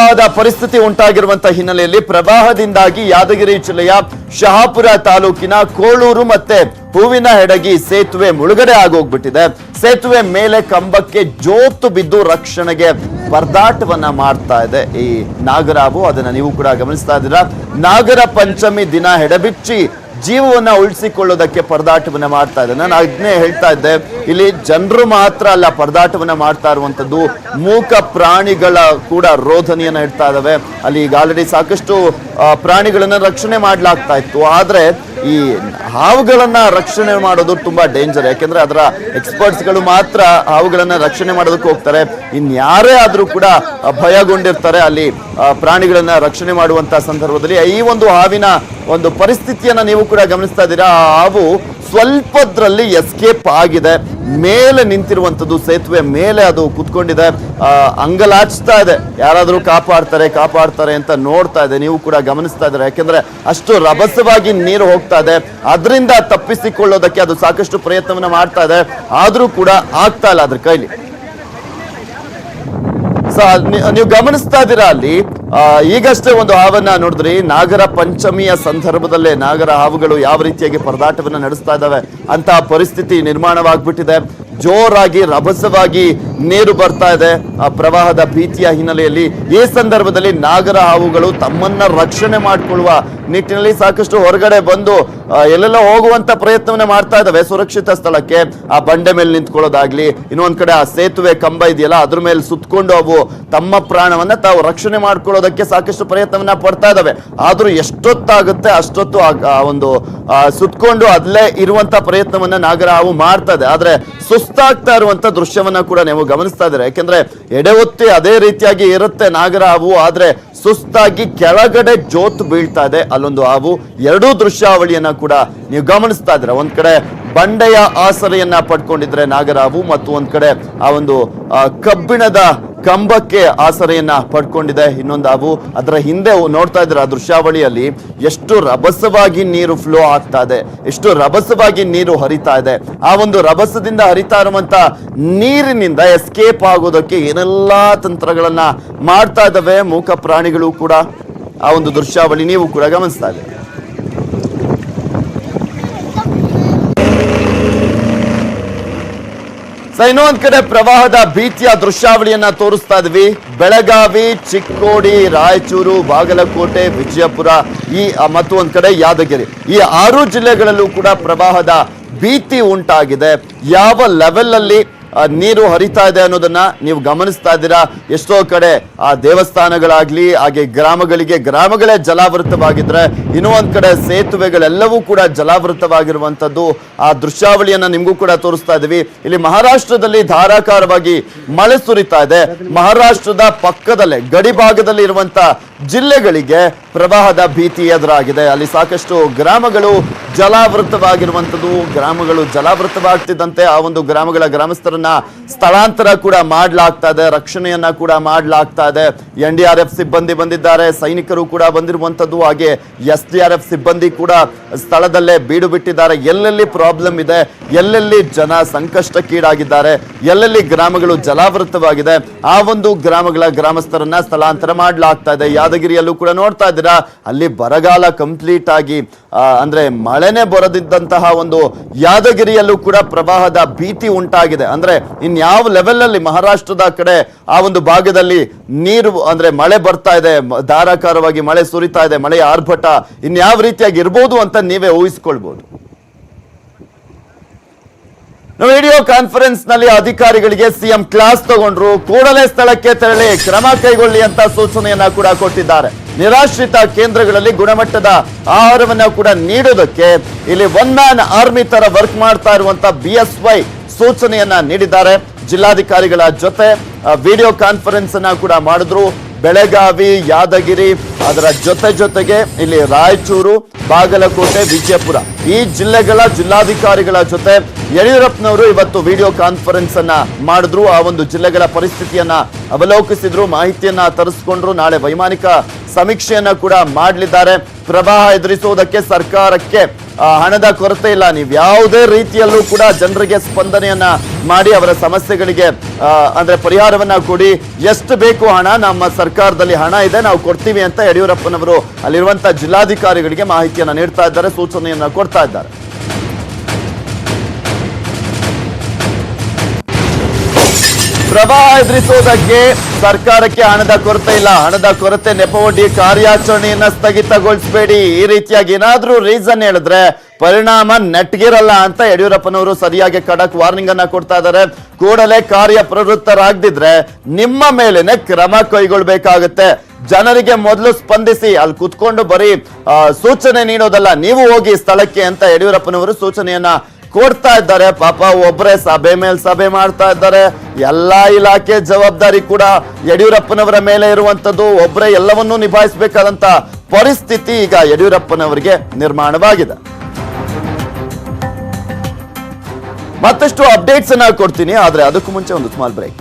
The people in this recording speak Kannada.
ಪ್ರವಾಹದ ಪರಿಸ್ಥಿತಿ ಉಂಟಾಗಿರುವಂತಹ ಹಿನ್ನೆಲೆಯಲ್ಲಿ ಪ್ರವಾಹದಿಂದಾಗಿ ಯಾದಗಿರಿ ಜಿಲ್ಲೆಯ ಶಹಾಪುರ ತಾಲೂಕಿನ ಕೋಳೂರು ಮತ್ತೆ ಹೂವಿನ ಹೆಡಗಿ ಸೇತುವೆ ಮುಳುಗಡೆ ಆಗೋಗ್ಬಿಟ್ಟಿದೆ. ಸೇತುವೆ ಮೇಲೆ ಕಂಬಕ್ಕೆ ಜೋತು ಬಿದ್ದು ರಕ್ಷಣೆಗೆ ಪರದಾಟವನ್ನ ಮಾಡ್ತಾ ಇದೆ. ಈ ನಾಗರಾವು ಅದನ್ನ ನೀವು ಕೂಡ ಗಮನಿಸ್ತಾ ಇದ್ದೀರಾ? ನಾಗರ ಪಂಚಮಿ ದಿನ ಹೆಡಬಿಚ್ಚಿ ಜೀವವನ್ನ ಉಳಿಸಿಕೊಳ್ಳೋದಕ್ಕೆ ಪರದಾಟವನ್ನ ಮಾಡ್ತಾ ಇದೆ ನಾನು ಅದನ್ನೇ ಹೇಳ್ತಾ ಇದ್ದೆ. ಇಲ್ಲಿ ಜನರು ಮಾತ್ರ ಅಲ್ಲ, ಪರದಾಟವನ್ನ ಮಾಡ್ತಾ ಇರುವಂತದ್ದು ಮೂಕ ಪ್ರಾಣಿಗಳ ಕೂಡ ರೋಧನೆಯನ್ನು ಇಡ್ತಾ ಇದ್ದಾವೆ ಅಲ್ಲಿ ಈಗ ಆಲ್ರೆಡಿ ಸಾಕಷ್ಟು ಪ್ರಾಣಿಗಳನ್ನ ರಕ್ಷಣೆ ಮಾಡ್ಲಾಗ್ತಾ ಇತ್ತು. ಆದ್ರೆ ಈ ಹಾವುಗಳನ್ನ ರಕ್ಷಣೆ ಮಾಡೋದು ತುಂಬಾ ಡೇಂಜರ್ ಯಾಕೆಂದ್ರೆ ಅದರ ಎಕ್ಸ್ಪರ್ಟ್ಸ್ಗಳು ಮಾತ್ರ ಹಾವುಗಳನ್ನ ರಕ್ಷಣೆ ಮಾಡೋದಕ್ಕೆ ಹೋಗ್ತಾರೆ. ಇನ್ಯಾರೇ ಆದ್ರೂ ಕೂಡ ಭಯಗೊಂಡಿರ್ತಾರೆ ಅಲ್ಲಿ ಪ್ರಾಣಿಗಳನ್ನು ರಕ್ಷಣೆ ಮಾಡುವಂತ ಸಂದರ್ಭದಲ್ಲಿ. ಈ ಒಂದು ಹಾವಿನ ಒಂದು ಪರಿಸ್ಥಿತಿಯನ್ನ ನೀವು ಕೂಡ ಗಮನಿಸ್ತಾ ಇದ್ದೀರಾ? ಆ ಹಾವು ಸ್ವಲ್ಪದ್ರಲ್ಲಿ ಎಸ್ಕೇಪ್ ಆಗಿದೆ. ಮೇಲೆ ನಿಂತಿರುವಂತದ್ದು ಸೇತುವೆ, ಮೇಲೆ ಅದು ಕುತ್ಕೊಂಡಿದೆ. ಅಂಗಲಾಚ್ತಾ ಇದೆ. ಯಾರಾದರೂ ಕಾಪಾಡ್ತಾರೆ ಕಾಪಾಡ್ತಾರೆ ಅಂತ ನೋಡ್ತಾ ಇದೆ. ನೀವು ಕೂಡ ಗಮನಿಸ್ತಾ ಇದ್ದಾರೆ? ಯಾಕೆಂದ್ರೆ ಅಷ್ಟು ರಭಸವಾಗಿ ನೀರು ಹೋಗ್ತಾ ಇದೆ. ಅದರಿಂದ ತಪ್ಪಿಸಿಕೊಳ್ಳೋದಕ್ಕೆ ಅದು ಸಾಕಷ್ಟು ಪ್ರಯತ್ನವನ್ನ ಮಾಡ್ತಾ ಇದೆ. ಆದರೂ ಕೂಡ ಆಗ್ತಾ ಇಲ್ಲ ಅದ್ರ ಕೈಲಿ. ಸೊ ನೀವು ಗಮನಿಸ್ತಾ ಇದ್ದೀರಾ ಅಲ್ಲಿ? ಈಗಷ್ಟೇ ಒಂದು ಹಾವನ್ನ ನೋಡಿದ್ರಿ, ನಾಗರ ಪಂಚಮಿಯ ಸಂದರ್ಭದಲ್ಲೇ ನಾಗರ ಹಾವುಗಳು ಯಾವ ರೀತಿಯಾಗಿ ಪರದಾಟವನ್ನು ನಡೆಸ್ತಾ ಇದ್ದಾವೆ ಅಂತಹ ಪರಿಸ್ಥಿತಿ ನಿರ್ಮಾಣವಾಗ್ಬಿಟ್ಟಿದೆ. ಜೋರಾಗಿ, ರಭಸವಾಗಿ ನೀರು ಬರ್ತಾ ಇದೆ. ಆ, ಪ್ರವಾಹದ ಭೀತಿಯ ಹಿನ್ನೆಲೆಯಲ್ಲಿ ಈ ಸಂದರ್ಭದಲ್ಲಿ ನಾಗರ ಹಾವುಗಳು ತಮ್ಮನ್ನ ರಕ್ಷಣೆ ಮಾಡಿಕೊಳ್ಳುವ ನಿಟ್ಟಿನಲ್ಲಿ ಸಾಕಷ್ಟು ಹೊರಗಡೆ ಬಂದು ಎಲ್ಲೆಲ್ಲ ಹೋಗುವಂತ ಪ್ರಯತ್ನವನ್ನ ಮಾಡ್ತಾ ಇದ್ದಾವೆ. ಸುರಕ್ಷಿತ ಸ್ಥಳಕ್ಕೆ ಆ ಬಂಡೆ ಮೇಲೆ ನಿಂತ್ಕೊಳ್ಳೋದಾಗ್ಲಿ, ಇನ್ನೊಂದ್ ಕಡೆ ಆ ಸೇತುವೆ ಕಂಬ ಇದೆಯಲ್ಲ, ಅದ್ರ ಮೇಲೆ ಸುತ್ತಕೊಂಡು ಅವು ತಮ್ಮ ಪ್ರಾಣವನ್ನ ತಾವು ರಕ್ಷಣೆ ಮಾಡ್ಕೊಳ್ಳೋದಕ್ಕೆ ಸಾಕಷ್ಟು ಪ್ರಯತ್ನವನ್ನ ಪಡ್ತಾ ಇದ್ದಾವೆ. ಆದ್ರೂ ಎಷ್ಟೊತ್ತಾಗುತ್ತೆ ಅಷ್ಟೊತ್ತು ಒಂದು ಸುತ್ಕೊಂಡು ಅಲ್ಲೇ ಇರುವಂತ ಪ್ರಯತ್ನವನ್ನ ನಾಗರ ಹಾವು ಮಾಡ್ತಾ ಇದೆ. ಆದ್ರೆ ಸುಸ್ತಾಗ್ತಾ ಇರುವಂತ ದೃಶ್ಯವನ್ನ ಕೂಡ ನೀವು ಗಮನಿಸ್ತಾ ಇದ್ದಾರೆ. ಯಾಕೆಂದ್ರೆ ಎಡೆವೊತ್ತಿ ಅದೇ ರೀತಿಯಾಗಿ ಇರುತ್ತೆ ನಾಗರ ಹಾವು ಆದ್ರೆ ಸುಸ್ತಾಗಿ ಕೆಳಗಡೆ ಜೋತ್ ಬೀಳ್ತಾ ಇದೆ. ಅಲ್ಲೊಂದು ಹಾವು, ಎರಡೂ ದೃಶ್ಯಾವಳಿಯನ್ನ ಕೂಡ ನೀವು ಗಮನಿಸ್ತಾ ಇದ್ರೆ ಒಂದ್ ಕಡೆ ಬಂಡೆಯ ಆಸರೆಯನ್ನ ಪಡ್ಕೊಂಡಿದ್ರೆ ನಾಗರಾವು ಮತ್ತು ಒಂದ್ ಕಡೆ ಆ ಒಂದು ಕಬ್ಬಿಣದ ಕಂಬಕ್ಕೆ ಆಸರೆಯನ್ನ ಪಡ್ಕೊಂಡಿದೆ. ಇನ್ನೊಂದು ಹಾವು ಅದರ ಹಿಂದೆ ನೋಡ್ತಾ ಇದ್ರೆ ಆ ದೃಶ್ಯಾವಳಿಯಲ್ಲಿ ಎಷ್ಟು ರಭಸವಾಗಿ ನೀರು ಫ್ಲೋ ಆಗ್ತಾ ಇದೆ. ಎಷ್ಟು ರಭಸವಾಗಿ ನೀರು ಹರಿತಾ ಇದೆ. ಆ ಒಂದು ರಭಸದಿಂದ ಹರಿತಾ ಇರುವಂತ ನೀರಿನಿಂದ ಎಸ್ಕೇಪ್ ಆಗೋದಕ್ಕೆ ಏನೆಲ್ಲಾ ತಂತ್ರಗಳನ್ನ ಮಾಡ್ತಾ ಇದ್ದಾವೆ. ಮೂಕ ಪ್ರಾಣಿಗಳು ಕೂಡ ಆ ಒಂದು ದೃಶ್ಯಾವಳಿ ನೀವು ಕೂಡ ಗಮನಿಸ್ತಾ ಇದ್ದೀರಿ. ಇನ್ನೊಂದ್ ಕಡೆ ಪ್ರವಾಹದ ಭೀತಿಯ ದೃಶ್ಯಾವಳಿಯನ್ನ ತೋರಿಸ್ತಾ ಇದ್ವಿ. ಬೆಳಗಾವಿ, ಚಿಕ್ಕೋಡಿ, ರಾಯಚೂರು, ಬಾಗಲಕೋಟೆ, ವಿಜಯಪುರ, ಈ ಮತ್ತು ಒಂದ್ ಕಡೆ ಯಾದಗಿರಿ. ಈ ಆರು ಜಿಲ್ಲೆಗಳಲ್ಲೂ ಕೂಡ ಪ್ರವಾಹದ ಭೀತಿ ಉಂಟಾಗಿದೆ. ಯಾವ ಲೆವೆಲ್ ಅಲ್ಲಿ ನೀರು ಹರಿತಾ ಇದೆ ಅನ್ನೋದನ್ನ ನೀವು ಗಮನಿಸ್ತಾ ಇದ್ದೀರಾ? ಎಷ್ಟೋ ಕಡೆ ಆ ದೇವಸ್ಥಾನಗಳಾಗ್ಲಿ, ಹಾಗೆ ಗ್ರಾಮಗಳಿಗೆ ಗ್ರಾಮಗಳೇ ಜಲಾವೃತವಾಗಿದ್ರೆ, ಇನ್ನೂ ಒಂದ್ ಕಡೆ ಸೇತುವೆಗಳೆಲ್ಲವೂ ಕೂಡ ಜಲಾವೃತವಾಗಿರುವಂತದ್ದು ಆ ದೃಶ್ಯಾವಳಿಯನ್ನ ನಿಮಗೂ ಕೂಡ ತೋರಿಸ್ತಾ ಇದೀವಿ. ಇಲ್ಲಿ ಮಹಾರಾಷ್ಟ್ರದಲ್ಲಿ ಧಾರಾಕಾರವಾಗಿ ಮಳೆ ಸುರಿತಾ ಇದೆ. ಮಹಾರಾಷ್ಟ್ರದ ಪಕ್ಕದಲ್ಲೇ, ಗಡಿ ಭಾಗದಲ್ಲಿ ಇರುವಂತ ಜಿಲ್ಲೆಗಳಿಗೆ ಪ್ರವಾಹದ ಭೀತಿ ಎದುರಾಗಿದೆ. ಅಲ್ಲಿ ಸಾಕಷ್ಟು ಗ್ರಾಮಗಳು ಜಲಾವೃತವಾಗಿರುವಂತದ್ದು ಗ್ರಾಮಗಳು ಜಲಾವೃತವಾಗ್ತಿದ್ದಂತೆ ಆ ಒಂದು ಗ್ರಾಮಗಳ ಗ್ರಾಮಸ್ಥರನ್ನ ಸ್ಥಳಾಂತರ ಕೂಡ ಮಾಡಲಾಗ್ತಾ ಇದೆ ರಕ್ಷಣೆಯನ್ನ ಕೂಡ ಮಾಡಲಾಗ್ತಾ ಇದೆ ಎನ್ ಡಿ ಆರ್ ಎಫ್ ಸಿಬ್ಬಂದಿ ಬಂದಿದ್ದಾರೆ, ಸೈನಿಕರು ಕೂಡ ಬಂದಿರುವಂಥದ್ದು. ಹಾಗೆ ಎಸ್ ಡಿ ಆರ್ ಎಫ್ ಸಿಬ್ಬಂದಿ ಕೂಡ ಸ್ಥಳದಲ್ಲೇ ಬೀಡು ಬಿಟ್ಟಿದ್ದಾರೆ. ಎಲ್ಲೆಲ್ಲಿ ಪ್ರಾಬ್ಲಮ್ ಇದೆ, ಎಲ್ಲೆಲ್ಲಿ ಜನ ಸಂಕಷ್ಟಕ್ಕೀಡಾಗಿದ್ದಾರೆ, ಎಲ್ಲೆಲ್ಲಿ ಗ್ರಾಮಗಳು ಜಲಾವೃತವಾಗಿದೆ, ಆ ಒಂದು ಗ್ರಾಮಗಳ ಗ್ರಾಮಸ್ಥರನ್ನ ಸ್ಥಳಾಂತರ ಮಾಡಲಾಗ್ತಾ ಇದೆ ಯಾದಗಿರಿಯಲ್ಲೂ ಕೂಡ ನೋಡ್ತಾ ಇದ್ದೀರಾ, ಅಲ್ಲಿ ಬರಗಾಲ ಕಂಪ್ಲೀಟ್ ಆಗಿ ಅಂದ್ರೆ ಮಳೆನೇ ಬರದಿದ್ದಂತಹ ಒಂದು ಯಾದಗಿರಿಯಲ್ಲೂ ಕೂಡ ಪ್ರವಾಹದ ಭೀತಿ ಉಂಟಾಗಿದೆ. ಅಂದ್ರೆ ಇನ್ಯಾವ ಲೆವೆಲ್ ಅಲ್ಲಿ ಮಹಾರಾಷ್ಟ್ರದ ಕಡೆ ಆ ಒಂದು ಭಾಗದಲ್ಲಿ ನೀರು, ಅಂದ್ರೆ ಮಳೆ ಬರ್ತಾ ಇದೆ ಧಾರಾಕಾರವಾಗಿ ಮಳೆ ಸುರಿತಾ ಇದೆ ಮಳೆ ಆರ್ಭಟ ಇನ್ಯಾವ ರೀತಿಯಾಗಿ ಇರ್ಬೋದು ಅಂತ ನೀವೇ ಊಹಿಸ್ಕೊಳ್ಬಹುದು ವಿಡಿಯೋ ಕಾನ್ಫರೆನ್ಸ್ನಲ್ಲಿ ಅಧಿಕಾರಿಗಳಿಗೆ ಸಿಎಂ ಕ್ಲಾಸ್ ತಗೊಂಡ್ರು, ಕೂಡಲೇ ಸ್ಥಳಕ್ಕೆ ತೆರಳಿ, ಕ್ರಮ ಕೈಗೊಳ್ಳಿ ಅಂತ ಸೂಚನೆಯನ್ನ ಕೂಡ ಕೊಟ್ಟಿದ್ದಾರೆ. ನಿರಾಶ್ರಿತ ಕೇಂದ್ರಗಳಲ್ಲಿ ಗುಣಮಟ್ಟದ ಆಹಾರವನ್ನ ಕೂಡ ನೀಡೋದಕ್ಕೆ ಇಲ್ಲಿ ಒನ್ ಮ್ಯಾನ್ ಆರ್ಮಿ ತರ ವರ್ಕ್ ಮಾಡ್ತಾ ಇರುವಂತ ವೈ ಸೂಚನೆಯನ್ನ ನೀಡಿದ್ದಾರೆ. ಜಿಲ್ಲಾಧಿಕಾರಿಗಳ ಜೊತೆ ವಿಡಿಯೋ ಕಾನ್ಫರೆನ್ಸ್ ಅನ್ನ ಕೂಡ ಮಾಡಿದ್ರು. ಬೆಳಗಾವಿ, ಯಾದಗಿರಿ, ಅದರ ಜೊತೆ ಜೊತೆಗೆ ಇಲ್ಲಿ ರಾಯಚೂರು, ಬಾಗಲಕೋಟೆ, ವಿಜಯಪುರ ಈ ಜಿಲ್ಲೆಗಳ ಜಿಲ್ಲಾಧಿಕಾರಿಗಳ ಜೊತೆ ಯಡಿಯೂರಪ್ಪನವರು ಇವತ್ತು ವಿಡಿಯೋ ಕಾನ್ಫರೆನ್ಸ್ ಅನ್ನ ಮಾಡಿದ್ರು. ಆ ಒಂದು ಜಿಲ್ಲೆಗಳ ಪರಿಸ್ಥಿತಿಯನ್ನ ಅವಲೋಕಿಸಿದ್ರು, ಮಾಹಿತಿಯನ್ನ ತರಿಸ್ಕೊಂಡ್ರು. ನಾಳೆ ವೈಮಾನಿಕ ಸಮೀಕ್ಷೆಯನ್ನ ಕೂಡ ಮಾಡಲಿದ್ದಾರೆ. ಪ್ರವಾಹ ಎದುರಿಸುವುದಕ್ಕೆ ಸರ್ಕಾರಕ್ಕೆ ಹಣದ ಕೊರತೆ ಇಲ್ಲ. ನೀವು ಯಾವುದೇ ರೀತಿಯಲ್ಲೂ ಕೂಡ ಜನರಿಗೆ ಸ್ಪಂದನೆಯನ್ನ ಮಾಡಿ ಅವರ ಸಮಸ್ಯೆಗಳಿಗೆ ಅಂದ್ರೆ ಪರಿಹಾರವನ್ನ ಕೊಡಿ. ಎಷ್ಟು ಬೇಕು ಹಣ? ನಮ್ಮ ಸರ್ಕಾರದಲ್ಲಿ ಹಣ ಇದೆ, ನಾವು ಕೊಡ್ತೀವಿ ಅಂತ ಯಡಿಯೂರಪ್ಪನವರು ಅಲ್ಲಿರುವಂತಹ ಜಿಲ್ಲಾಧಿಕಾರಿಗಳಿಗೆ ಮಾಹಿತಿಯನ್ನ ನೀಡ್ತಾ ಇದ್ದಾರೆ, ಸೂಚನೆಯನ್ನ ಕೊಡ್ತಾ ಇದ್ದಾರೆ. ಪ್ರವಾಹ ಎದುರಿಸುವುದಕ್ಕೆ ಸರ್ಕಾರಕ್ಕೆ ಹಣದ ಕೊರತೆ ಇಲ್ಲ. ಹಣದ ಕೊರತೆ ನೆಪವೊಡ್ಡಿ ಕಾರ್ಯಾಚರಣೆಯನ್ನ ಸ್ಥಗಿತಗೊಳಿಸಬೇಡಿ. ಈ ರೀತಿಯಾಗಿ ಏನಾದ್ರೂ ರೀಸನ್ ಹೇಳಿದ್ರೆ ಪರಿಣಾಮ ನೆಟ್ಗಿರಲ್ಲ ಅಂತ ಯಡಿಯೂರಪ್ಪನವರು ಸರಿಯಾಗಿ ಖಡಕ್ ವಾರ್ನಿಂಗ್ ಅನ್ನ ಕೊಡ್ತಾ ಇದ್ದಾರೆ. ಕೂಡಲೇ ಕಾರ್ಯ ಪ್ರವೃತ್ತರಾಗದಿದ್ರೆ ನಿಮ್ಮ ಮೇಲೆನೆ ಕ್ರಮ ಕೈಗೊಳ್ಬೇಕಾಗುತ್ತೆ. ಜನರಿಗೆ ಮೊದಲು ಸ್ಪಂದಿಸಿ, ಅಲ್ಲಿ ಕುತ್ಕೊಂಡು ಬರೀ ಸೂಚನೆ ನೀಡೋದಲ್ಲ, ನೀವು ಹೋಗಿ ಸ್ಥಳಕ್ಕೆ ಅಂತ ಯಡಿಯೂರಪ್ಪನವರು ಸೂಚನೆಯನ್ನ ಕೊಡ್ತಾ ಇದ್ದಾರೆ. ಪಾಪ ಒಬ್ಬರೇ ಸಭೆ ಮೇಲೆ ಸಭೆ ಮಾಡ್ತಾ ಇದ್ದಾರೆ. ಎಲ್ಲಾ ಇಲಾಖೆ ಜವಾಬ್ದಾರಿ ಕೂಡ ಯಡಿಯೂರಪ್ಪನವರ ಮೇಲೆ ಇರುವಂತದ್ದು. ಒಬ್ಬರೇ ಎಲ್ಲವನ್ನೂ ನಿಭಾಯಿಸಬೇಕಾದಂತ ಪರಿಸ್ಥಿತಿ ಈಗ ಯಡಿಯೂರಪ್ಪನವರಿಗೆ ನಿರ್ಮಾಣವಾಗಿದೆ. ಮತ್ತಷ್ಟು ಅಪ್ಡೇಟ್ಸ್ ಅನ್ನ ಕೊಡ್ತೀನಿ, ಆದ್ರೆ ಅದಕ್ಕೂ ಮುಂಚೆ ಒಂದು ಸ್ಮಾಲ್ ಬ್ರೇಕ್